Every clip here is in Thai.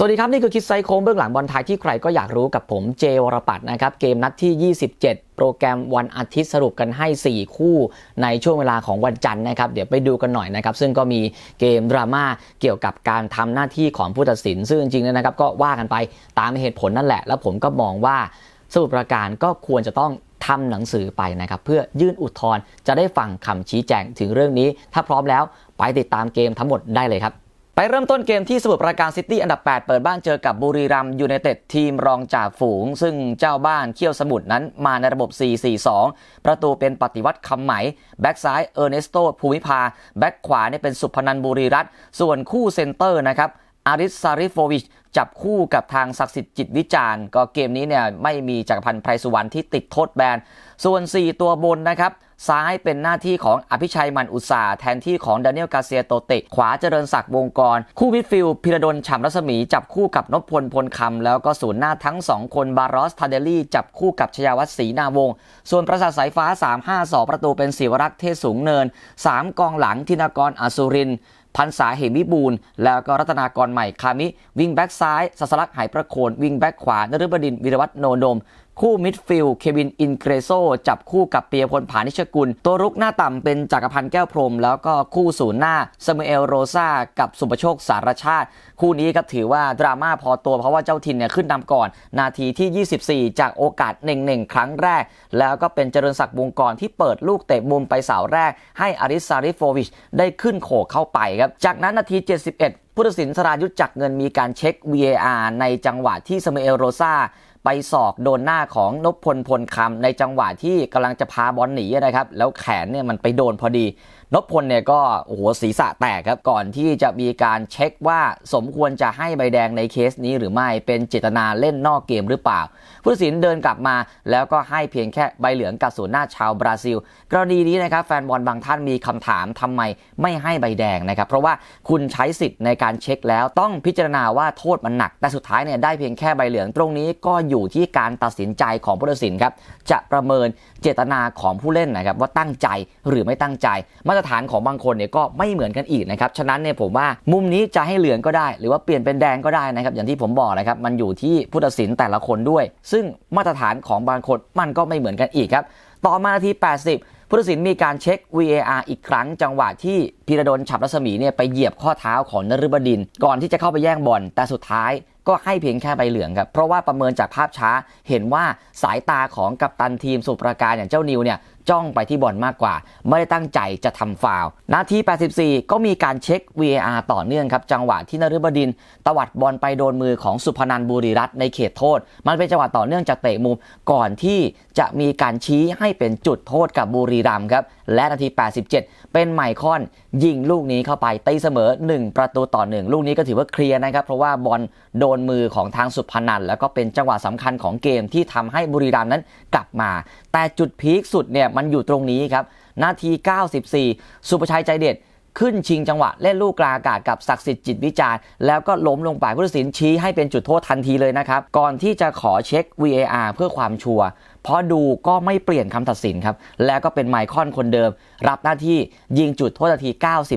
สวัสดีครับนี่คือคิดไซโค้งเบื้องหลังบอลไทยที่ใครก็อยากรู้กับผมเจวรปัตนะครับเกมนัดที่ 27 โปรแกรมวันอาทิตย์สรุปกันให้ 4 คู่ในช่วงเวลาของวันจันทร์นะครับเดี๋ยวไปดูกันหน่อยนะครับซึ่งก็มีเกมดราม่าเกี่ยวกับการทำหน้าที่ของผู้ตัดสิน ซึ่งจริงๆนะครับก็ว่ากันไปตามเหตุผลนั่นแหละ แล้วผมก็มองว่าสมุทรปราการก็ควรจะต้องทำหนังสือไปนะครับเพื่อยื่นอุทธรณ์จะได้ฟังคำชี้แจงถึงเรื่องนี้ ถ้าพร้อมแล้วไปติดตามเกมทั้งหมดได้เลยครับ ไปเริ่มต้นเกมที่สมุทรปราการซิตี้อันดับ 8 เปิดบ้านเจอกับบุรีรัมยูไนเต็ดทีมรองจากฝูง ซึ่งเจ้าบ้านเคี่ยวสมุทรนั้นมาในระบบ 4-4-2 ประตูเป็นปฏิวัติคำไหม แบ็กซ้ายเออร์เนสโตภูมิภาแบ็กขวาเนี่ยเป็นสุพนันบุรีรัตส่วนคู่เซนเตอร์นะครับ อาริสซาริโฟวิชจับคู่กับทางศักดิ์สิทธิ์จิตวิจารณ์ ก็เกมนี้เนี่ยไม่มีจักรพันธ์ไพรสุวรรณที่ติดโทษแบน ส่วน 4 ตัวบนนะครับ ซ้ายเป็นหน้าที่ของอภิชัยมันอุตสาแทนที่ของดานิเอลกาเซียโตเตขวาเจริญศักดิ์วงกร คู่มิดฟิลด์พิรดลฉ่ำรัศมี จับคู่กับนพพลพลคำ แล้วก็ศูนย์หน้าทั้ง 2 คนบารอสทาเดลี่จับคู่กับชยาวัฒน์ศรีนาวง ส่วนประสาทสายฟ้า 3-5-2 ประตูเป็นศิวรักษ์เทศสูงเนิน 3 กองหลังธินากรอสุรินทร์ พันษาเหมิบูลแล้วก็รัตนากรใหม่คามิ วิ่งแบ็กซ้ายสัสลักหายประโคนวิ่งแบ็กขวานฤบดินวิรวัฒน์โนนม คู่มิดฟิลด์เควินอินเกรโซจับคู่กับเปียพลผานิชกุล ตัวรุกหน้าต่ำเป็นจักรพันธ์แก้วพรม แล้วก็คู่ศูนย์หน้าซามูเอลโรซากับสุปโชคสารชาติ คู่นี้ครับถือว่าดราม่าพอตัวเพราะว่าเจ้าถิ่นเนี่ยขึ้นนำก่อน นาทีที่ 24 จากโอกาสเน่งๆครั้งแรก แล้วก็เป็นเจริญศักดิ์วงกรที่เปิดลูกเตะมุมไปเสาแรก ให้อาริสซาริโฟวิชได้ขึ้นโขกเข้าไปครับจากนั้นนาที 71ผู้ตัดสินสรายุทธจักเงินมีการเช็ค VAR ในจังหวะที่ซามูเอลโรซา ไปศอกโดนหน้าของนพพลพลคำในจังหวะที่กำลังจะพาบอลหนีนะครับ แล้วแขนเนี่ยมันไปโดนพอดี นพพลเนี่ยก็โอ้โหศีรษะแตกครับก่อนที่จะมีการเช็คว่าสมควรจะให้ใบแดงในเคสนี้หรือไม่เป็นเจตนาเล่นนอกเกมหรือเปล่า ผู้ตัดสินเดินกลับมา แล้วก็ให้เพียงแค่ใบเหลืองกับศูนย์หน้าชาวบราซิล กรณีนี้นะครับแฟนบอลบางท่านมีคำถามทำไมไม่ให้ใบแดงนะครับเพราะว่าคุณใช้สิทธิ์ในการเช็คแล้วต้องพิจารณาว่าโทษมันหนัก แต่สุดท้ายเนี่ยได้เพียงแค่ใบเหลืองตรงนี้ก็อยู่ที่การตัดสินใจของผู้ตัดสินครับจะประเมินเจตนาของผู้เล่นนะครับว่าตั้งใจหรือไม่ตั้งใจมาตรฐานของบางคนเนี่ยก็ไม่เหมือนกันอีกนะครับ ฉะนั้นเนี่ยผมว่ามุมนี้จะให้เหลืองก็ได้ หรือว่าเปลี่ยนเป็นแดงก็ได้นะครับ อย่างที่ผมบอกนะครับ มันอยู่ที่ผู้ตัดสินแต่ละคนด้วย ซึ่งมาตรฐานของบางคนมันก็ไม่เหมือนกันอีกครับ ต่อมานาที 80 ผู้ตัดสินมีการเช็ค VAR อีกครั้ง จังหวะที่พีระดลฉับรัศมีเนี่ยไปเหยียบข้อเท้าของนฤบดิน ก่อนที่จะเข้าไปแย่งบอล แต่สุดท้ายก็ให้เพียงแค่ใบเหลืองครับ เพราะว่าประเมินจากภาพช้าเห็นว่าสายตาของกัปตันทีมสุปราการอย่างเจ้านิวเนี่ย จ้องไปที่บอลมากกว่า ไม่ได้ตั้งใจจะทำฟาวนาที 84 ก็มีการเช็ค VAR ต่อเนื่องครับ จังหวะที่นฤบดินตวัดบอลไปโดนมือของสุพนันบุรีรัตน์ในเขตโทษ มันเป็นจังหวะต่อเนื่องจากเตะมุมก่อนที่จะมีการชี้ให้เป็นจุดโทษกับบุรีรัมครับและนาที 87 เป็นไมคอนยิงลูกนี้เข้าไปตีเสมอ 1 ประตูต่อ 1 ลูกนี้ก็ถือว่าเคลียร์นะครับ เพราะว่าบอลโดนมือของทางสุพนันแล้วก็เป็นจังหวะสำคัญของเกมที่ทำให้บุรีรัมนั้นกลับมา แต่จุดพีคสุดเนี่ยมันอยู่ตรงนี้ครับ นาที 94 สุประชัยใจเด็ดขึ้นชิงจังหวะเล่นลูกกลางอากาศกับศักดิ์สิทธิ์จิตวิจารณ์แล้วก็ล้มลงไปผู้ตัดสินชี้ให้เป็นจุดโทษทันทีเลยนะครับ ก่อนที่จะขอเช็ค VAR เพื่อความชัวร์เพราะดูก็ไม่เปลี่ยนคำตัดสินครับ แล้วก็เป็นไมคอนคนเดิม รับหน้าที่ยิงจุดโทษนาที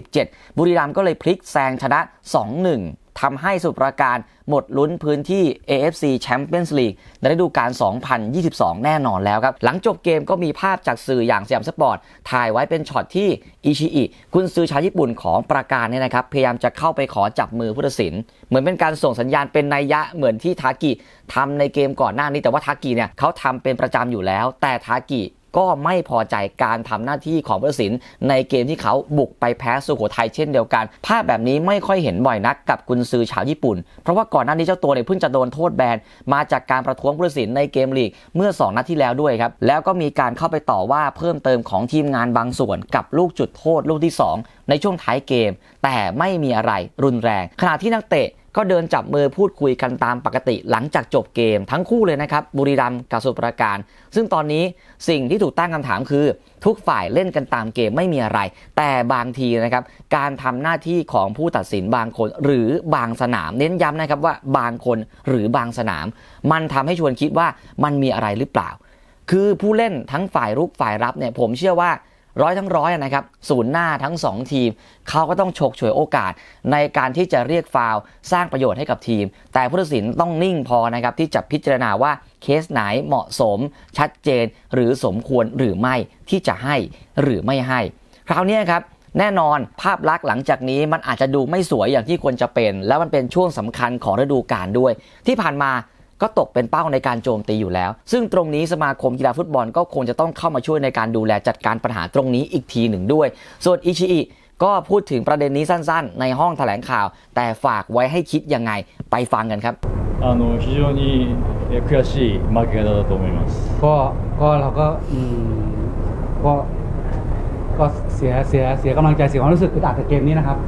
97 บุรีรัมย์ก็เลยพลิกแซงชนะ 2-1 ทำให้สุปราการหมดลุ้นพื้นที่ AFC Champions League ในฤดูกาล 2022 แน่นอนแล้วครับ หลังจบเกมก็มีภาพจากสื่ออย่างสยามสปอร์ต ถ่ายไว้เป็นช็อตที่อิชิอิคุณซื้อชาวญี่ปุ่นของประการเนี่ยนะครับ พยายามจะเข้าไปขอจับมือผู้ตัดสิน เหมือนเป็นการส่งสัญญาณเป็นนัยยะเหมือนที่ทากิทำในเกมก่อนหน้านี้แต่ว่าทากิเนี่ยเขาทำเป็นประจำอยู่แล้ว แต่ทากิ ก็ไม่พอใจการทำหน้าที่ของผู้ตัดสิน ในเกมที่เขาบุกไปแพ้สุโขทัยเช่นเดียวกัน ภาพแบบนี้ไม่ค่อยเห็นบ่อยนักกับกุนซือชาวญี่ปุ่น เพราะว่าก่อนหน้านี้เจ้าตัวเนี่ยเพิ่งจะโดนโทษแบนมาจากการประท้วงผู้ตัดสินในเกมลีกเมื่อ 2 นัดที่แล้วด้วยครับ แล้วก็มีการเข้าไปต่อว่าเพิ่มเติมของทีมงานบางส่วน กับลูกจุดโทษลูกที่ 2 ในช่วงท้ายเกม แต่ไม่มีอะไรรุนแรง ขณะที่นักเตะ ก็เดินจับมือพูดคุยกันตามปกติหลังจากจบเกมทั้งคู่เลยนะครับ บุรีรัมย์กับสุปราการ ซึ่งตอนนี้สิ่งที่ถูกตั้งคำถามคือ ทุกฝ่ายเล่นกันตามเกมไม่มีอะไร แต่บางทีนะครับ การทำหน้าที่ของผู้ตัดสินบางคน หรือบางสนาม เน้นย้ำนะครับว่าบางคนหรือบางสนาม มันทำให้ชวนคิดว่ามันมีอะไรหรือเปล่า คือผู้เล่นทั้งฝ่ายรุกฝ่ายรับเนี่ยผมเชื่อว่า ร้อยทั้งร้อยนะครับศูนย์หน้าทั้ง 2 ทีม เขาก็ต้องฉกฉวยโอกาสในการที่จะเรียกฟาวสร้างประโยชน์ให้กับทีม แต่ผู้ตัดสินต้องนิ่งพอนะครับที่จะพิจารณาว่าเคสไหนเหมาะสม ชัดเจน หรือสมควรหรือไม่ที่จะให้หรือไม่ให้ คราวนี้ครับแน่นอนภาพลักษณ์หลังจากนี้มันอาจจะดูไม่สวยอย่างที่ควรจะเป็น แล้วมันเป็นช่วงสำคัญของฤดูกาลด้วย ที่ผ่านมา ก็ตกเป็นเป้าในการโจมตีอยู่แล้ว ซึ่งตรงนี้สมาคมกีฬาฟุตบอลก็คงจะต้องเข้ามาช่วยในการดูแลจัดการปัญหาตรงนี้อีกทีหนึ่งด้วย ส่วนอิชิอิก็พูดถึงประเด็นนี้สั้นๆ ในห้องแถลงข่าว แต่ฝากไว้ให้คิดยังไงไปฟังกันครับ あの非常にえ悔しい負け方だと思います。 ก็ก็เราก็อืมก็ก็เสียเสียเสียกำลังใจเสียความรู้สึกอึดอัดกับเกมนี้นะครับ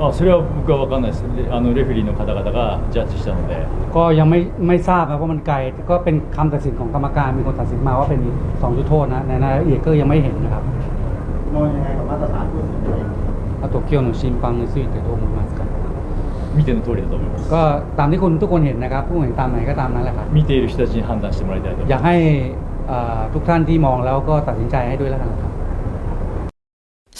あそれは僕は分かんないです。レあのレフェリーの方々がジャッジしたので、 ก็ยังไม่ไม่ทราบนะเพราะมันไกลก็เป็นคำตัดสินของกรรมการมีคนตัดสินมาว่าเป็นสองจุดโทษนะในรายละเอียดก็ยังไม่เห็นนะครับ มองยังไงกับมาตรฐานผู้ตัดสินตัวเอง あと今日の審判についてどう思いますか見ての通りだと思います。 ก็ตามที่คุณทุกคนเห็นนะครับ ผู้เห็นตามไหนก็ตามนั้นแหละครับ 見ている人たちに判断してもらいたいと思い อยา ま กให้เอ่อทุกท่านที่มองแล้วก็ตัดสินใจให้ด้วยแล้วกันครับ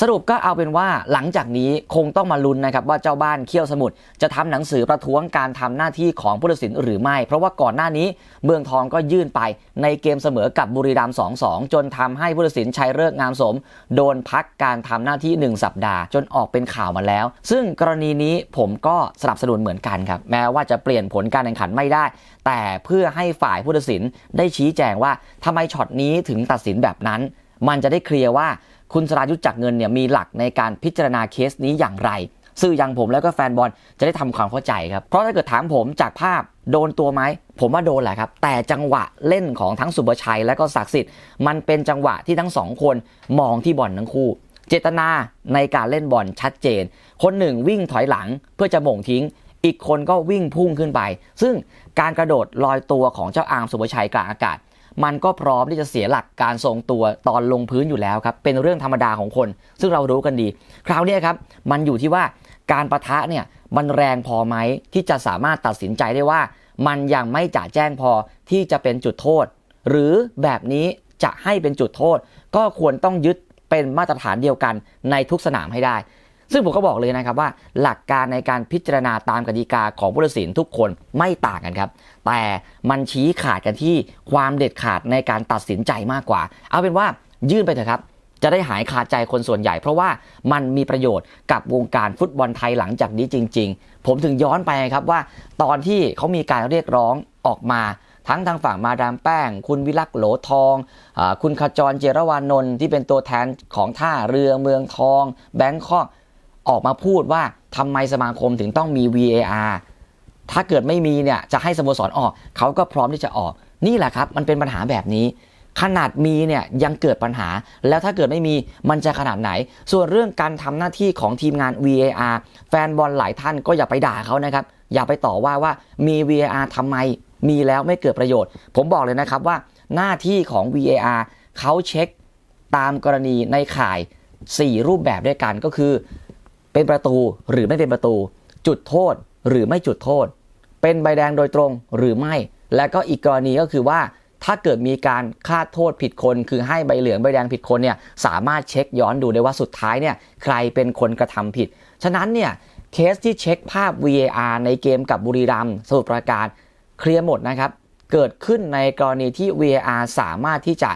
สรุปก็เอาเป็นว่าหลังจากนี้คงต้องมาลุ้นนะครับว่าเจ้าบ้านเขี้ยวสมุทรจะทำหนังสือประท้วงการทำหน้าที่ของผู้ตัดสินหรือไม่ เพราะว่าก่อนหน้านี้เมืองทองก็ยื่นไปในเกมเสมอกับบุรีรัมย์2-2จนทำให้ผู้ตัดสินชัยเลิกงามสม โดนพักการทำหน้าที่ 1 สัปดาห์ จนออกเป็นข่าวมาแล้ว ซึ่งกรณีนี้ผมก็สนับสนุนเหมือนกันครับแม้ว่าจะเปลี่ยนผลการแข่งขันไม่ได้ แต่เพื่อให้ฝ่ายผู้ตัดสินได้ชี้แจงว่าทำไมช็อตนี้ถึงตัดสินแบบนั้น มันจะได้เคลียร์ว่า คุณสรายุทธจักเงินเนี่ยมีหลักในการพิจารณาเคสนี้อย่างไรสื่ออย่างผมแล้วก็แฟนบอลจะได้ทำความเข้าใจครับ เพราะถ้าเกิดถามผมจากภาพโดนตัวไหม ผมว่าโดนแหละครับ แต่จังหวะเล่นของทั้งสุบชัยและก็ศักดิ์สิทธิ์มันเป็นจังหวะที่ทั้งสองคนมองที่บอลทั้งคู่ เจตนาในการเล่นบอลชัดเจน คนหนึ่งวิ่งถอยหลังเพื่อจะหม่งทิ้งอีกคนก็วิ่งพุ่งขึ้นไป ซึ่งการกระโดดลอยตัวของเจ้าอาร์มสุภชัยกลางอากาศ มันก็พร้อมที่จะเสียหลักการทรงตัวตอนลงพื้นอยู่แล้วครับเป็นเรื่องธรรมดาของคน ซึ่งเรารู้กันดี คราวนี้ครับมันอยู่ที่ว่าการประทะเนี่ยมันแรงพอไหมที่จะสามารถตัดสินใจได้ว่า มันยังไม่จ่าแจ้งพอที่จะเป็นจุดโทษ หรือแบบนี้จะให้เป็นจุดโทษ ก็ควรต้องยึดเป็นมาตรฐานเดียวกันในทุกสนามให้ได้ ซึ่งผมก็บอกเลยนะครับว่าหลักการในการพิจารณาตามกติกาของผู้ตัดสินทุกคนไม่ต่างกันครับ แต่มันชี้ขาดกันที่ความเด็ดขาดในการตัดสินใจมากกว่า เอาเป็นว่ายื่นไปเถอะครับ จะได้หายขาดใจคนส่วนใหญ่ เพราะว่ามันมีประโยชน์กับวงการฟุตบอลไทยหลังจากนี้จริง ๆ ผมถึงย้อนไปครับว่า ตอนที่เขามีการเรียกร้องออกมาทั้งทางฝั่งมาดามแป้ง คุณวิลักษ์โหลทองอคุณขจรเจรวานนท์ที่เป็นตัวแทนของท่าเรือเมืองทอง แบงคอก ออกมาพูดว่าทำไมสมาคมถึงต้องมี VAR ถ้าเกิดไม่มีเนี่ยจะให้สโมสรออกเขาก็พร้อมที่จะออก นี่แหละครับมันเป็นปัญหาแบบนี้ ขนาดมีเนี่ยยังเกิดปัญหา แล้วถ้าเกิดไม่มีมันจะขนาดไหน ส่วนเรื่องการทำหน้าที่ของทีมงาน VAR แฟนบอลหลายท่านก็อย่าไปด่าเขานะครับ อย่าไปต่อว่าว่ามี VAR ทำไม มีแล้วไม่เกิดประโยชน์ ผมบอกเลยนะครับว่าหน้าที่ของ VAR เขาเช็คตามกรณีในข่าย 4 รูปแบบด้วยกันก็คือ เป็นประตูหรือไม่เป็นประตู จุดโทษหรือไม่จุดโทษ เป็นใบแดงโดยตรงหรือไม่ และก็อีกกรณีก็คือว่า ถ้าเกิดมีการคาดโทษผิดคน คือให้ใบเหลืองใบแดงผิดคนเนี่ยสามารถเช็คย้อนดูได้ว่าสุดท้ายเนี่ยใครเป็นคนกระทำผิด ฉะนั้นเนี่ยเคสที่เช็คภาพ VAR ในเกมกับบุรีรัมย์สมุทรปราการเคลียร์หมดนะครับเกิดขึ้นในกรณีที่ VAR สามารถที่จะ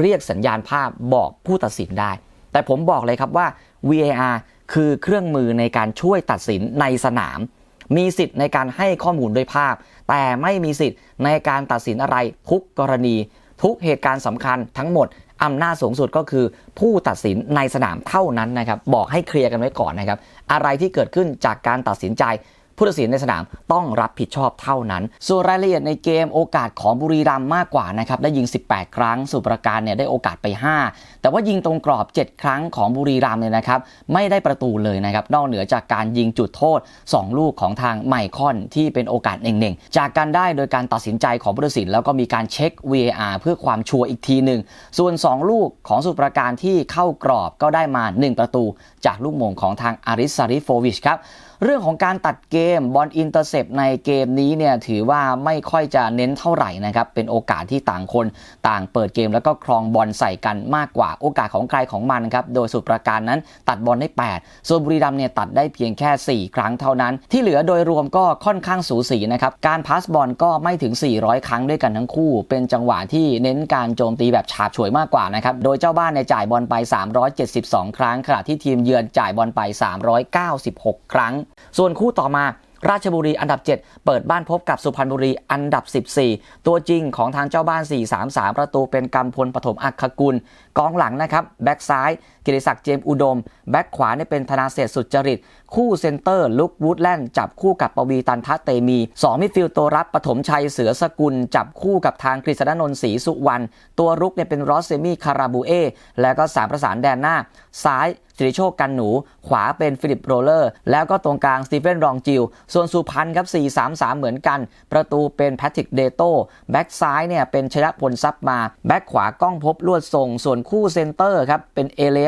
เรียกสัญญาณภาพบอกผู้ตัดสินได้ แต่ผมบอกเลยครับว่า VAR คือเครื่องมือในการช่วยตัดสินในสนาม มีสิทธิ์ในการให้ข้อมูลด้วยภาพ แต่ไม่มีสิทธิ์ในการตัดสินอะไรทุกกรณี ทุกเหตุการณ์สำคัญทั้งหมดอำนาจสูงสุดก็คือผู้ตัดสินในสนามเท่านั้นนะครับ บอกให้เคลียร์กันไว้ก่อนนะครับ อะไรที่เกิดขึ้นจากการตัดสินใจ ผู้ตัดสินในสนามต้องรับผิดชอบเท่านั้น ส่วนรายละเอียดในเกมโอกาสของบุรีรัมย์มากกว่านะครับได้ยิง 18 ครั้งสุประการเนี่ยได้โอกาสไป 5 แต่ว่ายิงตรงกรอบ 7 ครั้งของบุรีรัมย์เนี่ยนะครับไม่ได้ประตูเลยนะครับนอกเหนือจากการยิงจุดโทษ 2 ลูกของทางไมคอนที่เป็นโอกาสเน่งๆจากการได้โดยการตัดสินใจของผู้ตัดสินแล้วก็มีการเช็ค VAR เพื่อความชัวร์อีกทีหนึ่งส่วน 2 ลูกของสุประการที่เข้ากรอบก็ได้มา 1 ประตู จากลูกมงของทางอาริสซาริโฟวิชครับ เรื่องของการตัดเกมบอลอินเตอร์เซปในเกมนี้เนี่ยถือว่าไม่ค่อยจะเน้นเท่าไหร่นะครับ เป็นโอกาสที่ต่างคนต่างเปิดเกมแล้วก็ครองบอลใส่กันมากกว่าโอกาสของใครของมันครับ โดยสุดประการนั้นตัดบอลได้ 8 ส่วนบุรีรัมเนี่ยตัดได้เพียงแค่ 4 ครั้งเท่านั้น ที่เหลือโดยรวมก็ค่อนข้างสูสีนะครับ การพาสบอลก็ไม่ถึง 400 ครั้งด้วยกันทั้งคู่ เป็นจังหวะที่เน้นการโจมตีแบบฉาบฉวยมากกว่านะครับ โดยเจ้าบ้านในจ่ายบอลไป 372 ครั้งขณะที่ทีมเยือนจ่ายบอลไป 396 ครั้งส่วนคู่ต่อมาราชบุรีอันดับ 7 เปิดบ้านพบกับสุพรรณบุรีอันดับ 14 ตัวจริงของทางเจ้าบ้าน 4-3-3 ประตูเป็นกำพลปฐมอัคคกุลกองหลังนะครับ แบ็กซ้าย กิติศักดิ์เจมส์อุดม แบ็กขวาเนี่ยเป็นธนาเศษสุจริต คู่เซนเตอร์ ลุกวูดแลนด์จับคู่กับปวีตันทะเตมี2มิดฟิลด์ตัวรับปฐมชัยเสือสกุล จับคู่กับทางกฤษณนนท์ศรีสุวรรณตัวรุกเนี่ยเป็นรอสเซมี่คาราบูเอแล้วก็สามประสานแดนหน้า ซ้ายสิริโชคกันหนู ขวาเป็นฟิลิปโรเลอร์ แล้วก็ตรงกลางสตีเฟนรองจิลส่วนสุพรรณครับ 4-3-3 เหมือนกัน ประตูเป็นแพทริกเดโต้แบ็กซ้ายเนี่ยเป็นชยพลซับมา แบ็กขวาก้องพบลวดทรง ส่วนคู่เซนเตอร์ครับ เป็นเอเล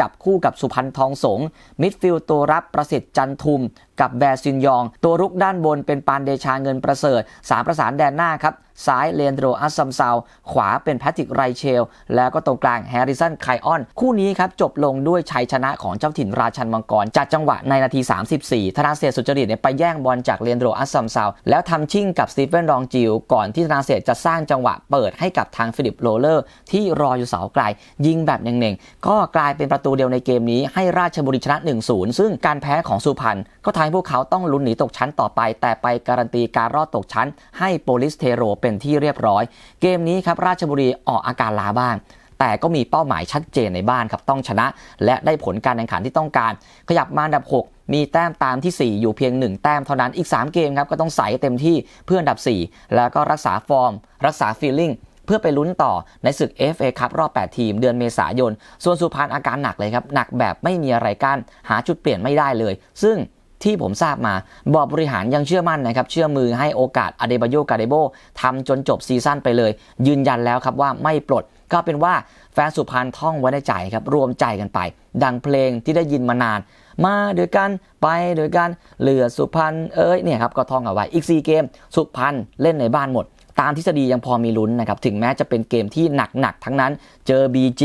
จับคู่กับสุพรรณทองสงมิดฟิลด์ตัวรับประสิทธิ์จันทุม กับแบร์ซินยอง ตัวรุกด้านบนเป็นปานเดชาเงินประเสริฐสามประสานแดนหน้าครับ ซ้ายเลนโดอัสซัมซาวขวาเป็นแพทริกไรเชล แล้วก็ตรงกลางแฮร์ริสันไคออน คู่นี้ครับ จบลงด้วยชัยชนะของเจ้าถิ่นราชันมังกร จากจังหวะในนาที 34 ธนาเศรษสุจริตเนี่ยไปแย่งบอลจากเลนโดอัสซัมซาวแล้วทำชิ่งกับสตีเฟนรองจิลก่อนที่ธนาเศษจะสร้างจังหวะเปิดให้กับทางฟิลิปโรเลอร์ที่รออยู่เสาไกล ยิงแบบเน่งๆก็กลายเป็นประตูเดียวในเกมนี้ให้ราชบุรีชนะ 1-0 ซึ่งการแพ้ของสุพรรณก็ทำให้พวกเขาต้องลุ้นหนีตกชั้นต่อไป แต่ไปการันตีการรอดตกชั้น ให้โปลิสเทโรเป็นที่เรียบร้อย เกมนี้ครับราชบุรีออกอาการล้าบ้างแต่ก็มีเป้าหมายชัดเจนในบ้านครับต้องชนะ และได้ผลการแข่งขันที่ต้องการ ขยับมาอันดับ 6 มีแต้มตามที่ 4 อยู่เพียง 1 แต้มเท่านั้นอีก 3 เกมครับก็ต้องใส่เต็มที่เพื่ออันดับ 4 แล้วก็รักษาฟอร์ม รักษาฟีลลิ่ง พื่อไปลุ้นต่อในศึก FA ครับรอบ 8 ทีมเดือนเมษายน ส่วนสุพรรณอาการหนักเลยครับ หนักแบบไม่มีอะไรกั้นหาจุดเปลี่ยนไม่ได้เลย ซึ่งที่ผมทราบมาบอร์ดบริหารยังเชื่อมั่นนะครับ เชื่อมือให้โอกาสอเดบาโยกาเดโบทำจนจบซีซั่นไปเลย ยืนยันแล้วครับว่าไม่ปลด ก็เป็นว่าแฟนสุพรรณท่องไว้ในใจครับรวมใจกันไป ดังเพลงที่ได้ยินมานาน มาด้วยกันไปด้วยกันเหลือสุพรรณเอ้ยเนี่ยครับก็ท่องเอาไว้อีก 4 เกม สุพรรณเล่นในบ้านหมด ตามทฤษฎียังพอมีลุ้นนะครับ ถึงแม้จะเป็นเกมที่หนักๆทั้งนั้น เจอ BG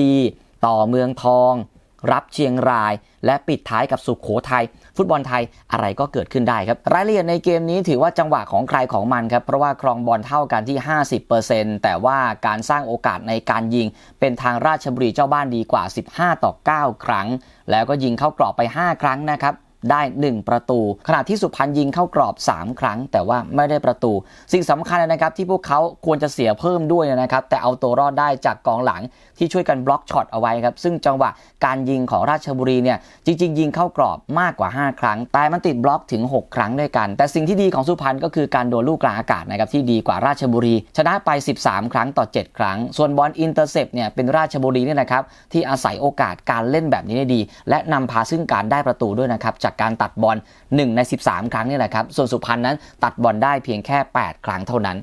ต่อเมืองทอง รับเชียงราย และปิดท้ายกับสุขโขทัยฟุตบอลไทยอะไรก็เกิดขึ้นได้ครับ รายละเอียดในเกมนี้ถือว่าจังหวะของใครของมันครับ เพราะว่าครองบอลเท่ากันที่ 50%แต่ว่าการสร้างโอกาสในการยิง เป็นทางราชบุรีเจ้าบ้านดีกว่า 15 ต่อ 9 ครั้ง แล้วก็ยิงเข้ากรอบไป 5 ครั้งนะครับ ได้ 1 ประตู ขณะที่สุพรรณยิงเข้ากรอบ 3 ครั้ง แต่ว่าไม่ได้ประตู สิ่งสำคัญนะครับที่พวกเขาควรจะเสียเพิ่มด้วยนะครับ แต่เอาตัวรอดได้จากกองหลังที่ช่วยกันบล็อกช็อตเอาไว้ครับ ซึ่งจังหวะการยิงของราชบุรีเนี่ยจริง ๆ ยิงเข้ากรอบมากกว่า 5 ครั้ง แต่มันติดบล็อกถึง 6 ครั้งด้วยกัน แต่สิ่งที่ดีของสุพรรณก็คือการโดนลูกกลางอากาศนะครับที่ดีกว่าราชบุรี ชนะไป 13 ครั้งต่อ 7 ครั้ง ส่วนบอลอินเตอร์เซปเนี่ยเป็นราชบุรีเนี่ยนะครับที่อาศัยโอกาสการเล่นแบบนี้ได้ดี และนำพาซึ่งการได้ประตูด้วยนะครับจากการตัดบอล1ใน 13 ครั้งนี่แหละครับ ส่วนสุพรรณนั้นตัดบอลได้เพียงแค่ 8 ครั้งเท่านั้น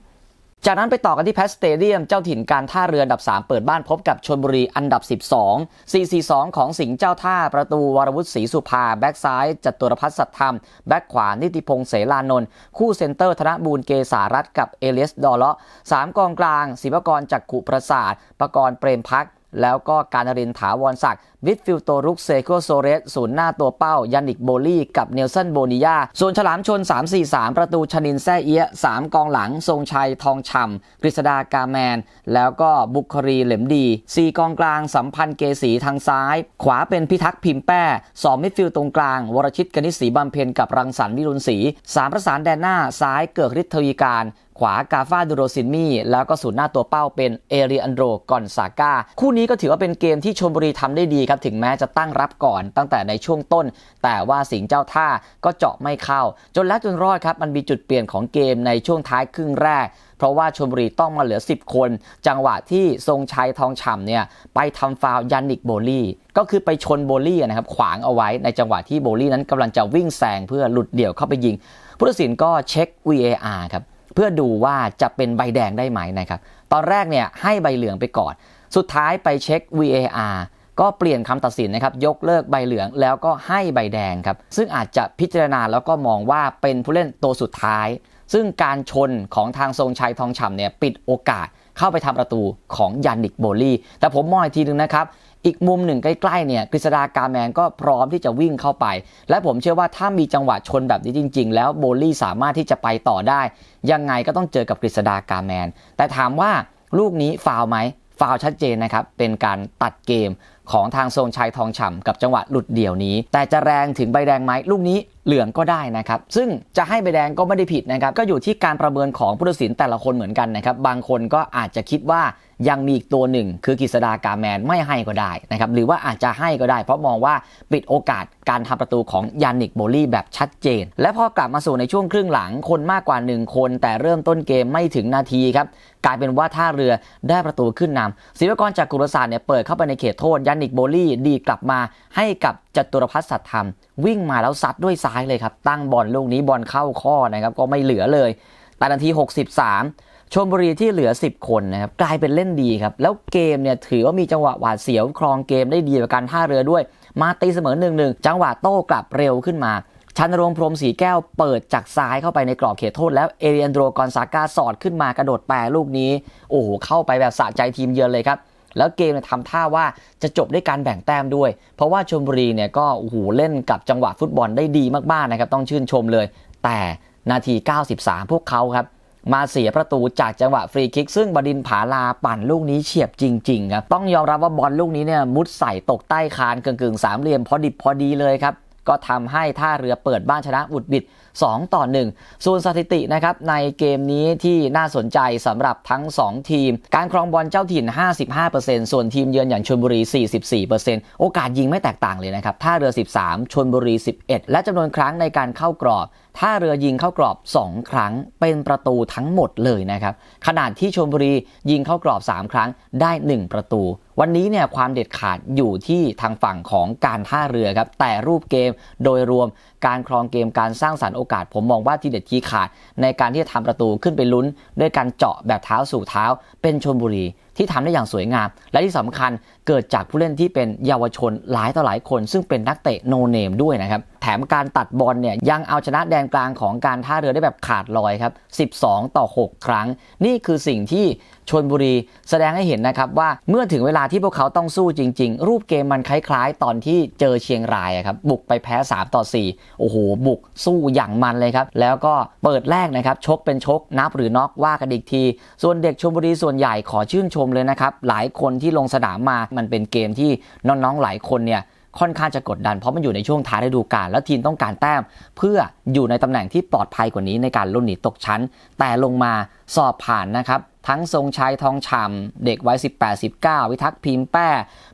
จากนั้นไปต่อกันที่แพสสเตเดียม เจ้าถิ่นการท่าเรืออันดับ 3 เปิดบ้านพบกับชนบุรีอันดับ 12 4-4-2 ของสิงห์เจ้าท่าประตูวรวุฒิศรีสุภา แบ็กซ้ายจัตุรพัฒน์สัตธรรม แบ็กขวานิติพงษ์เสลานนท์คู่เซนเตอร์ธนบูรเกษารัตกับเอเลสดอเลาะสามกองกลางศิวกรจักขุประสาทประกรณ์เปรมพัก แล้วก็การรินถาวรศักดิ์วิดฟิลโตรุกเซโกโซเรสศูนย์หน้าตัวเป้า ยานิกโบลี่กับเนลสันโบนิยาส่วนฉลามชน 3-4-3 ประตูชนินแซ่เอีย3 กองหลัง ทรงชัยทองช่ำกฤษดากาแมน แล้วก็บุคครีเหลมดี 4 กองกลางสัมพันธ์เกษีทางซ้าย ขวาเป็นพิทักษ์พิมแป้สองมิดฟิลตรงกลาง วรชิตกนิษฐ์บำเพ็ญกับรังสรรค์วิรุณศรีสามประสานแดนหน้าซ้ายเกิกฤทธิ์ทวีการ ขวากาฟาดูโรซินมี่แล้วก็ศูนย์หน้าตัวเป้าเป็นเอริอันโดรกอนซาก้าคู่นี้ก็ถือว่าเป็นเกมที่ชลบุรีทำได้ดีครับ ถึงแม้จะตั้งรับก่อนตั้งแต่ในช่วงต้น แต่ว่าสิงห์เจ้าท่าก็เจาะไม่เข้า จนแล้วจนรอดครับ มันมีจุดเปลี่ยนของเกมในช่วงท้ายครึ่งแรก เพราะว่าชลบุรีต้องมาเหลือ 10 คน จังหวะที่ทรงชัยทองฉ่ำเนี่ยไปทำฟาวยันนิกโบลี่ก็คือไปชนโบลี่นะครับขวางเอาไว้ในจังหวะที่โบลี่นั้นกำลังจะวิ่งแซงเพื่อหลุดเดี่ยวเข้าไปยิงผู้ตัดสินก็เช็ค VAR ครับ เพื่อดูว่าจะเป็นใบแดงได้ไหมนะครับ ตอนแรกเนี่ยให้ใบเหลืองไปก่อน สุดท้ายไปเช็ค VAR ก็เปลี่ยนคำตัดสินนะครับ ยกเลิกใบเหลืองแล้วก็ให้ใบแดงครับ ซึ่งอาจจะพิจารณาแล้วก็มองว่าเป็นผู้เล่นตัวสุดท้าย ซึ่งการชนของทางทรงชัยทองฉ่ำเนี่ยปิดโอกาสเข้าไปทำประตูของยันนิกโบลี่ แต่ผมมองอีกทีหนึ่งนะครับ อีกมุมหนึ่งใกล้ๆเนี่ยกฤษดากาแมนก็พร้อมที่จะวิ่งเข้าไป และผมเชื่อว่าถ้ามีจังหวะชนแบบนี้จริง ๆ แล้วโบลี่สามารถที่จะไปต่อได้ ยังไงก็ต้องเจอกับกฤษดากาแมน แต่ถามว่าลูกนี้ฟาวไหมฟาวชัดเจนนะครับ เป็นการตัดเกมของทางทรงชัยทองฉ่ำกับจังหวะหลุดเดี่ยวนี้ แต่จะแรงถึงใบแดงไหมลูกนี้ เหลืองก็ได้นะครับ ซึ่งจะให้ใบแดงก็ไม่ได้ผิดนะครับ ก็อยู่ที่การประเมินของผู้ตัดสินแต่ละคนเหมือนกันนะครับ บางคนก็อาจจะคิดว่ายังมีอีกตัวหนึ่ง คือกฤษดากาแมนไม่ให้ก็ได้นะครับ หรือว่าอาจจะให้ก็ได้ เพราะมองว่าปิดโอกาสการทำประตูของยานิกโบลี่แบบชัดเจน และพอกลับมาสู่ในช่วงครึ่งหลังคนมากกว่า 1 คน แต่เริ่มต้นเกมไม่ถึงนาทีครับกลายเป็นว่าท่าเรือได้ประตูขึ้นนำศิวกรจากกุลศาสตร์เนี่ยเปิดเข้าไปในเขตโทษยานิกโบลี่ดีกลับมาให้กับ จตุรพัฒน์สัตธรรม วิ่งมาแล้วซัดด้วยซ้ายเลยครับ ตั้งบอลลูกนี้บอลเข้าข้อนะครับ ก็ไม่เหลือเลยแต่นาที 63ชลบุรีที่เหลือ 10 คนนะครับ กลายเป็นเล่นดีครับ แล้วเกมเนี่ยถือว่ามีจังหวะหวาดเสียวครองเกมได้ดีกว่าการท่าเรือด้วย มาตีเสมอ1-1จังหวะโต้กลับเร็วขึ้นมาชันรงพรมสีแก้วเปิดจากซ้ายเข้าไปในกรอบเขตโทษแล้วเอเรียนโดรกอนซาก้าสอดขึ้นมากระโดดแปรลูกนี้ โอ้โหเข้าไปแบบสะใจทีมเยือนเลยครับ แล้วเกมเนี่ยทำท่าว่าจะจบด้วยการแบ่งแต้มด้วย เพราะว่าชลบุรีเนี่ยก็โอ้โหเล่นกับจังหวะฟุตบอลได้ดีมากๆนะครับต้องชื่นชมเลย แต่นาที 93 พวกเขาครับมาเสียประตูจากจังหวะฟรีคิก ซึ่งบดินผาลาปั่นลูกนี้เฉียบจริงๆครับต้องยอมรับว่าบอลลูกนี้เนี่ยมุดใส่ตกใต้คานกึ่งๆสามเหลี่ยมพอดิบพอดีเลยครับก็ทำให้ท่าเรือเปิดบ้านชนะบุดบิด 2 ต่อ 1 ส่วนสถิตินะครับในเกมนี้ที่น่าสนใจสำหรับทั้ง 2 ทีม การครองบอลเจ้าถิ่น 55%ส่วนทีมเยือนอย่างชลบุรี 44%โอกาสยิงไม่แตกต่างเลยนะครับท่าเรือ 13ชลบุรี 11 และจำนวนครั้งในการเข้ากรอบ ท่าเรือยิงเข้ากรอบ 2 ครั้งเป็นประตูทั้งหมดเลยนะครับ ขนาดที่ชลบุรียิงเข้ากรอบ 3 ครั้งได้ 1 ประตู วันนี้เนี่ยความเด็ดขาดอยู่ที่ทางฝั่งของการท่าเรือครับ แต่รูปเกมโดยรวมการครองเกมการสร้างสรรค์โอกาส ผมมองว่าที่เด็ดที่ขาด ในการที่จะทำประตูขึ้นไปลุ้น ด้วยการเจาะแบบเท้าสู่เท้าเป็นชลบุรี ที่ทำได้อย่างสวยงาม และที่สำคัญเกิดจากผู้เล่นที่เป็นเยาวชนหลายต่อหลายคน ซึ่งเป็นนักเตะโนเนมด้วยนะครับ แถมการตัดบอลเนี่ยยังเอาชนะแดนกลางของการท่าเรือได้แบบขาดลอยครับ 12 ต่อ 6 ครั้ง นี่คือสิ่งที่ ชนบุรี แสดงให้เห็นนะครับว่าเมื่อถึงเวลาที่พวกเขาต้องสู้จริง ๆ รูปเกมมันคล้ายๆ ตอนที่เจอเชียงรายครับบุกไปแพ้ 3 ต่อ 4 โอ้โห บุกสู้อย่างมันเลยครับ แล้วก็เปิดแรกนะครับชกเป็นชกนับหรือน็อกว่ากันอีกที ส่วนเด็กชมบุรีส่วนใหญ่ขอชื่นชมเลยนะครับหลายคนที่ลงสนามมามันเป็นเกมที่น้องๆหลายคนเนี่ย ค่อนข้างจะกดดัน เพราะมันอยู่ในช่วงท้ายฤดูกาลแล้วทีมต้องการแต้ม เพื่ออยู่ในตำแหน่งที่ปลอดภัยกว่านี้ในการลุ้นหนีตกชั้น แต่ลงมาสอบผ่านนะครับ ทั้งทรงชัยทองฉ่ำเด็กวัย 18 19 วิทักษ์พิมพ์แป้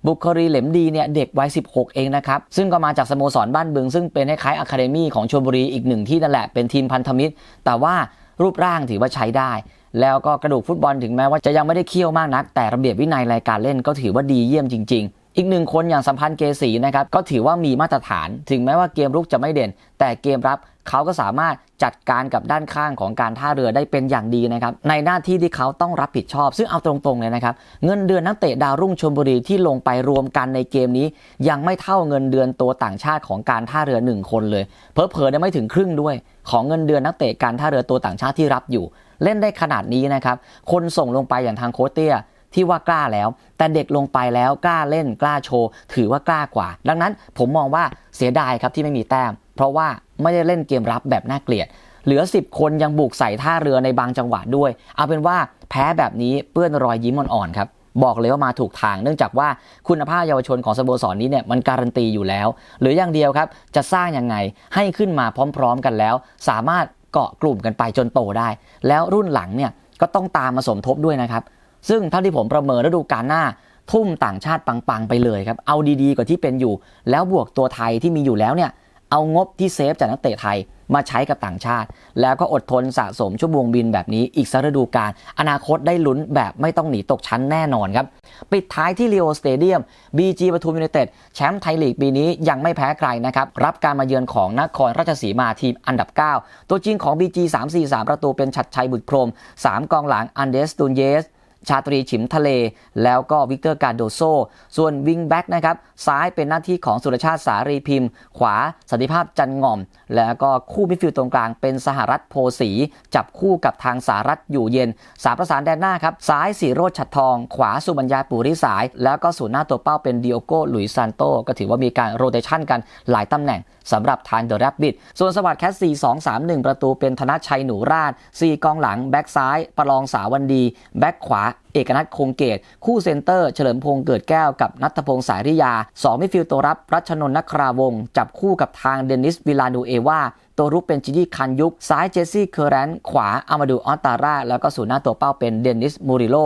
บุครีเหลมดีเนี่ยเด็กวัย 16 เองนะครับ ซึ่งก็มาจากสโมสรบ้านบึง ซึ่งเป็นคล้ายอะคาเดมี่ของชลบุรีอีกหนึ่งที่นั่นแหละเป็นทีมพันธมิตร แต่ว่ารูปร่างถือว่าใช้ได้แล้วก็กระดูกฟุตบอลถึงแม้ว่าจะยังไม่ได้เคี่ยวมากนัก แต่ระเบียบวินัยรายการเล่นก็ถือว่าดีเยี่ยมจริง ๆ อีกหนึ่งคนอย่างสัมพันธ์เกษีนะครับก็ถือว่ามีมาตรฐาน ถึงแม้ว่าเกมรุกจะไม่เด่น แต่เกมรับเขาก็สามารถจัดการกับด้านข้างของการท่าเรือได้เป็นอย่างดีนะครับในหน้าที่ที่เขาต้องรับผิดชอบ ซึ่งเอาตรงๆเลยนะครับเงินเดือนนักเตะดาวรุ่งชลบุรีที่ลงไปรวมกันในเกมนี้ ยังไม่เท่าเงินเดือนตัวต่างชาติของการท่าเรือหนึ่งคนเลยเพอเพอๆเนี่ยไม่ถึงครึ่งด้วย ของเงินเดือนนักเตะการท่าเรือตัวต่างชาติที่รับอยู่ เล่นได้ขนาดนี้นะครับคนส่งลงไปอย่างทางโคเตีย ที่ว่ากล้าแล้ว แต่เด็กลงไปแล้วกล้าเล่นกล้าโชว์ ถือว่ากล้ากว่า ดังนั้นผมมองว่าเสียดายครับที่ไม่มีแต้ม เพราะว่าไม่ได้เล่นเกมรับแบบน่าเกลียด เหลือ 10 คนยังบุกใส่ท่าเรือในบางจังหวะด้วย เอาเป็นว่าแพ้แบบนี้เปื้อนรอยยิ้มอ่อนๆครับบอกเลยว่ามาถูกทาง เนื่องจากว่าคุณภาพเยาวชนของสโมสรนี้เนี่ยมันการันตีอยู่แล้ว หรืออย่างเดียวครับ จะสร้างยังไงให้ขึ้นมาพร้อม ๆ กันแล้ว สามารถเกาะกลุ่มกันไปจนโตได้ แล้วรุ่นหลังเนี่ยก็ต้องตามมาสมทบด้วยนะครับ ซึ่งเท่าที่ผมประเมินฤดูกาลหน้า ทุ่มต่างชาติปังๆไปเลยครับ เอาดีๆกว่าที่เป็นอยู่ แล้วบวกตัวไทยที่มีอยู่แล้วเนี่ยเอางบที่เซฟจากนักเตะไทยมาใช้กับต่างชาติ แล้วก็อดทนสะสมชั่วโมงบินแบบนี้อีกสักฤดูกาลอนาคตได้ลุ้นแบบไม่ต้องหนีตกชั้นแน่นอนครับ ปิดท้ายที่ลีโอสเตเดียม BG ปทุมยูไนเต็ดแชมป์ไทยลีกปีนี้ยังไม่แพ้ใครนะครับ รับการมาเยือนของนครราชสีมาทีมอันดับ 9 ตัวจริงของ BG 3-4-3 ประตูเป็นชัดชัยบุตรพรม 3 กองหลังอันเดสตูนเยส ชาตรีฉิมทะเล แล้วก็วิกเตอร์การโดโซ ส่วนวิงแบ็กนะครับ ซ้ายเป็นหน้าที่ของสุรชาติสารีพิมพ์ ขวาสันติภาพจันง่อม แล้วก็คู่มิดฟิลด์ตรงกลางเป็นสหรัฐโพสี จับคู่กับทางสารัฐอยู่เย็นสามประสานแดนหน้าครับ ซ้ายสีโรดฉัดทอง ขวาสุบัญญาปุริสาย แล้วก็ศูนย์หน้าตัวเป้าเป็นดิโอโกหลุยซานโตก็ถือว่ามีการโรเตชันกันหลายตำแหน่ง สำหรับทางเดอะแรบบิทส่วนสวัสดิ์แคส4 2 3 1 ประตูเป็นธนชัยหนูราช 4 กองหลัง แบ็กซ้าย ประลองสาวันดี แบ็กขวา เอกนัทคงเกต คู่เซนเตอร์ เฉลิมพงษ์เกิดแก้วกับนัทพงษ์สายริยา 2 มิดฟิลด์ตัวรับ รัชนนท์นคราวงศ์จับคู่กับทางเดนิสวิลานูเอวาตัวรุกเป็นจิจี้คันยุก ซ้ายเจสซี่เคอร์แรนต์ขวาอามาดูออตตาร่า แล้วก็ศูนย์หน้าตัวเป้าเป็นเดนิสมูริโล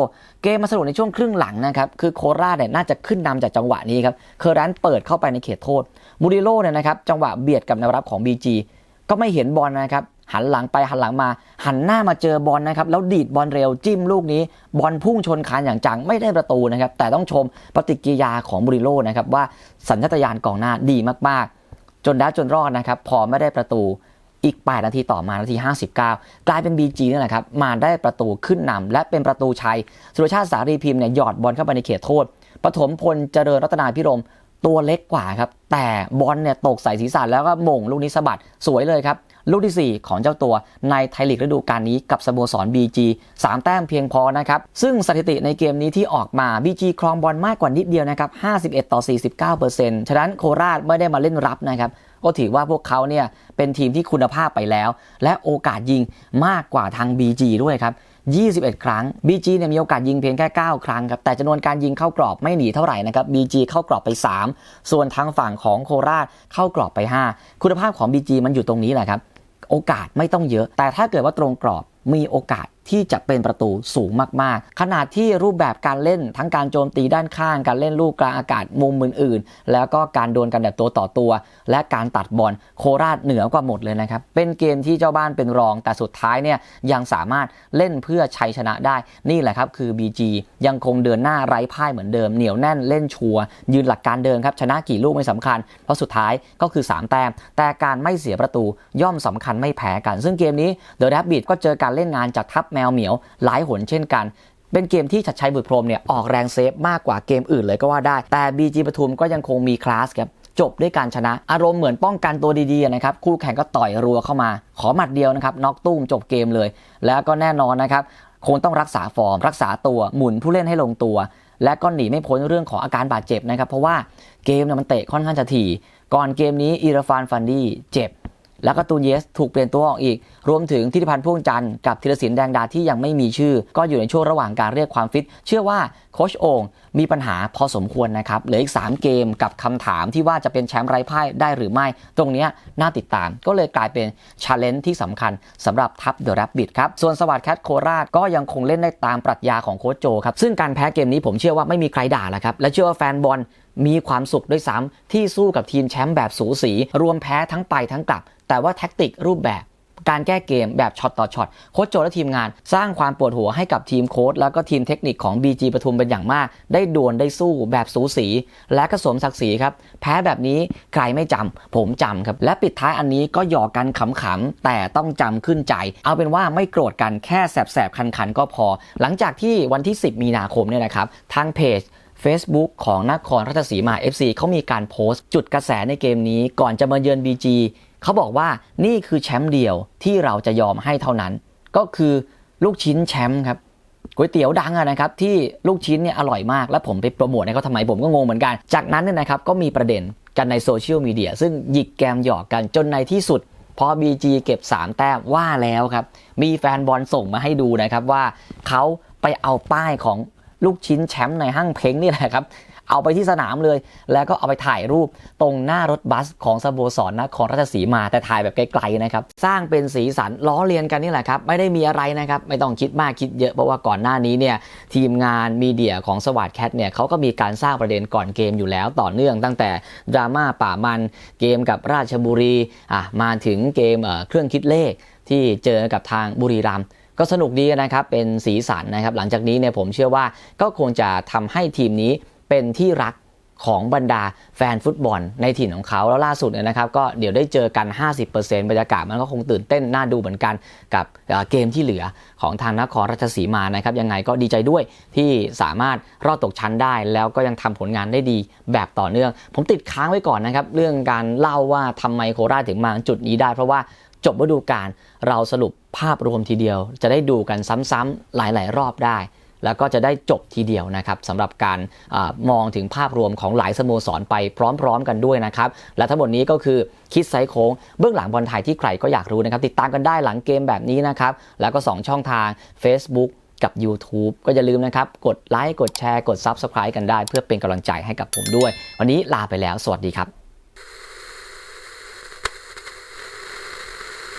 เกมมาสรุปในช่วงครึ่งหลังนะครับ คือโคราชเนี่ยน่าจะขึ้นนำจากจังหวะนี้ครับ เคอร์แรนเปิดเข้าไปในเขตโทษ มูริโลเนี่ยนะครับจังหวะเบียดกับแนวรับของ BG ก็ไม่เห็นบอลนะครับหันหลังไปหันหลังมา หันหน้ามาเจอบอลนะครับแล้วดีดบอลเร็วจิ้มลูกนี้ บอลพุ่งชนคานอย่างจังไม่ได้ประตูนะครับแต่ต้องชมปฏิกิริยาของมูริโลนะครับว่าสัญชาตญาณกองหน้าดีมากๆ จนได้จนรอดนะครับพอไม่ได้ประตูอีก 8 นาทีต่อมานาที 59 กลายเป็น BG นี่แหละครับมาได้ประตูขึ้นนำและเป็นประตูชัยสุรชาติสารีพิมพ์เนี่ยหยอดบอลเข้าไปในเขตโทษปฐมพลเจริญรัตนาพิรม ตัวเล็กกว่าครับ แต่บอลเนี่ยตกใส่ศีรษะแล้วก็ม่งลูกนี้สะบัดสวยเลยครับ ลูกที่ 4 ของเจ้าตัวในไทยลีกฤดูกาลนี้กับสโมสร BG 3 แต้มเพียงพอนะครับ ซึ่งสถิติในเกมนี้ที่ออกมา BG ครองบอลมากกว่านิดเดียวนะครับ 51 ต่อ 49%ฉะนั้นโคราชไม่ได้มาเล่นรับนะครับ ก็ถือว่าพวกเขาเนี่ยเป็นทีมที่คุณภาพไปแล้ว และโอกาสยิงมากกว่าทาง BG ด้วยครับ 21 ครั้ง BG เนี่ยมีโอกาสยิงเพียงแค่ 9 ครั้งครับ แต่จำนวนการยิงเข้ากรอบไม่หนีเท่าไหร่นะครับ BG เข้ากรอบไป 3 ส่วนทางฝั่งของโคราชเข้ากรอบไป 5 คุณภาพของ BG มันอยู่ตรงนี้แหละครับ โอกาสไม่ต้องเยอะ แต่ถ้าเกิดว่าตรงกรอบ มีโอกาสที่จะเป็นประตูสูงมากๆขนาดที่รูปแบบการเล่นทั้งการโจมตีด้านข้าง การเล่นลูกกลางอากาศมุมอื่นๆ แล้วก็การดวลกันแบบตัวต่อตัว และการตัดบอลโคราชเหนือกว่าหมดเลยนะครับ เป็นเกมที่เจ้าบ้านเป็นรอง แต่สุดท้ายเนี่ยยังสามารถเล่นเพื่อชัยชนะได้ นี่แหละครับคือ BG ยังคงเดินหน้าไร้พ่ายเหมือนเดิม เหนียวแน่นเล่นชัวร์ยืนหลักการเดิมครับชนะกี่ลูกไม่สำคัญ เพราะสุดท้ายก็คือ 3 แต้มแต่การไม่เสียประตูย่อมสำคัญไม่แพ้กัน ซึ่งเกมนี้เดอะแรบบิทก็เจอการเล่นงานจากทัพแมวเหมียวหลายหนเช่นกัน เป็นเกมที่ชัดชัยบุตรพรมเนี่ยออกแรงเซฟมากกว่าเกมอื่นเลยก็ว่าได้ แต่ BG ปทุมก็ยังคงมีคลาสครับจบด้วยการชนะ อารมณ์เหมือนป้องกันตัวดีๆนะครับคู่แข่งก็ต่อยรัวเข้ามา ขอหมัดเดียวนะครับน็อกตุ้มจบเกมเลย แล้วก็แน่นอนนะครับคงต้องรักษาฟอร์ม รักษาตัวหมุนผู้เล่นให้ลงตัว และก็หนีไม่พ้นเรื่องของอาการบาดเจ็บนะครับ เพราะว่าเกมเนี่ยมันเตะค่อนข้างจะถี่ ก่อนเกมนี้อีราฟานฟันดี้เจ็บ แล้วก็ตูนเยสถูกเปลี่ยนตัวออกอีก รวมถึงทิติพันธ์พ่วงจันทร์กับธีรศิลป์แดงดาที่ยังไม่มีชื่อ ก็อยู่ในช่วงระหว่างการเรียกความฟิต เชื่อว่าโคชโอง มีปัญหาพอสมควรนะครับเหลืออีก 3 เกมกับคำถามที่ว่าจะเป็นแชมป์ไร้พ่ายได้หรือไม่ ตรงนี้น่าติดตาม ก็เลยกลายเป็นชาเลนจ์ที่สำคัญสำหรับทัพเดอะแรบบิทครับ ส่วนสวัสดิ์แคทโคราชก็ยังคงเล่นได้ตามปรัชญาของโค้ชโจครับ ซึ่งการแพ้เกมนี้ผมเชื่อว่าไม่มีใครด่าแล้วครับ และเชื่อว่าแฟนบอลมีความสุขด้วยซ้ำที่สู้กับทีมแชมป์แบบสูสี รวมแพ้ทั้งไปทั้งกลับ แต่ว่าแท็กติกรูปแบบ การแก้เกมแบบช็อตต่อช็อตโค้ชโจและทีมงาน สร้างความปวดหัวให้กับทีมโค้ชแล้วก็ทีมเทคนิคของ BG ปทุมเป็นอย่างมาก ได้ดวลได้สู้แบบสูสี และก็สมศักดิ์ศรีครับ แพ้แบบนี้ใครไม่จำผมจำครับ และปิดท้ายอันนี้ก็หยอกกันขำๆแต่ต้องจำขึ้นใจ เอาเป็นว่าไม่โกรธกันแค่แสบๆคันๆก็พอ หลังจากที่วันที่ 10 มีนาคมเนี่ยนะครับทางเพจ Facebook ของนครราชสีมา FC เขามีการโพสต์ จุดกระแสในเกมนี้ก่อนจะมาเยือน BG เขาบอกว่านี่คือแชมป์เดียวที่เราจะยอมให้เท่านั้น ก็คือลูกชิ้นแชมป์ครับก๋วยเตี๋ยวดังะนะครับที่ลูกชิ้นเนี่ยอร่อยมาก แล้วผมไปโปรโมทให้เขาทำไมผมก็งงเหมือนกัน จากนั้นเนี่ยนะครับก็มีประเด็นกันในโซเชียลมีเดียซึ่งหยิกแกมหยอกกันจนในที่สุด พอ BG เก็บ 3 แต้มว่าแล้วครับ มีแฟนบอลส่งมาให้ดูนะครับว่าเขาไปเอาป้ายของลูกชิ้นแชมป์ในห้างเพ้งนี่แหละครับ เอาไปที่สนามเลย แล้วก็เอาไปถ่ายรูปตรงหน้ารถบัสของสโมสรนครราชสีมาแต่ถ่ายแบบไกลๆนะครับสร้างเป็นสีสันล้อเลียนกันนี่แหละครับไม่ได้มีอะไรนะครับไม่ต้องคิดมากคิดเยอะเพราะว่าก่อนหน้านี้เนี่ยทีมงานมีเดียของสวัสดแคทเนี่ยเขาก็มีการสร้างประเด็นก่อนเกมอยู่แล้วต่อเนื่องตั้งแต่ดราม่าป่ามันเกมกับราชบุรีอะมาถึงเกมเเครื่องคิดเลขที่เจอกับทางบุรีรัมย์ก็สนุกดีนะครับ เป็นสีสันนะครับ หลังจากนี้เนี่ยผมเชื่อว่าก็คงจะทำให้ทีมนี้ เป็นที่รักของบรรดาแฟนฟุตบอลในถิ่นของเขา แล้วล่าสุดเนี่ยนะครับก็เดี๋ยวได้เจอกัน 50%บรรยากาศมันก็คงตื่นเต้นน่าดูเหมือนกันกับเกมที่เหลือของทางนครราชสีมานะครับยังไงก็ดีใจด้วยที่สามารถรอดตกชั้นได้ แล้วก็ยังทำผลงานได้ดีแบบต่อเนื่อง ผมติดค้างไว้ก่อนนะครับเรื่องการเล่าว่าทำไมโคราชถึงมาจุดนี้ได้ เพราะว่าจบฤดูกาลเราสรุปภาพรวมทีเดียว จะได้ดูกันซ้ำๆหลาย ๆ รอบได้ แล้วก็จะได้จบทีเดียวนะครับสำหรับการอมองถึงภาพรวมของหลายสโมสรไปพร้อมๆกันด้วยนะครับ และทั้งหมดนี้ก็คือคิดไซส์โค้งเบื้องหลังบอลไทยที่ใครก็อยากรู้นะครับ ติดตามกันได้หลังเกมแบบนี้นะครับ แล้วก็ 2 ช่องทาง Facebook กับ YouTube ก็อย่าลืมนะครับ กดไลค์กดแชร์กด Subscribe กันได้ เพื่อเป็นกำลังใจให้กับผมด้วย วันนี้ลาไปแล้ว สวัสดีครับ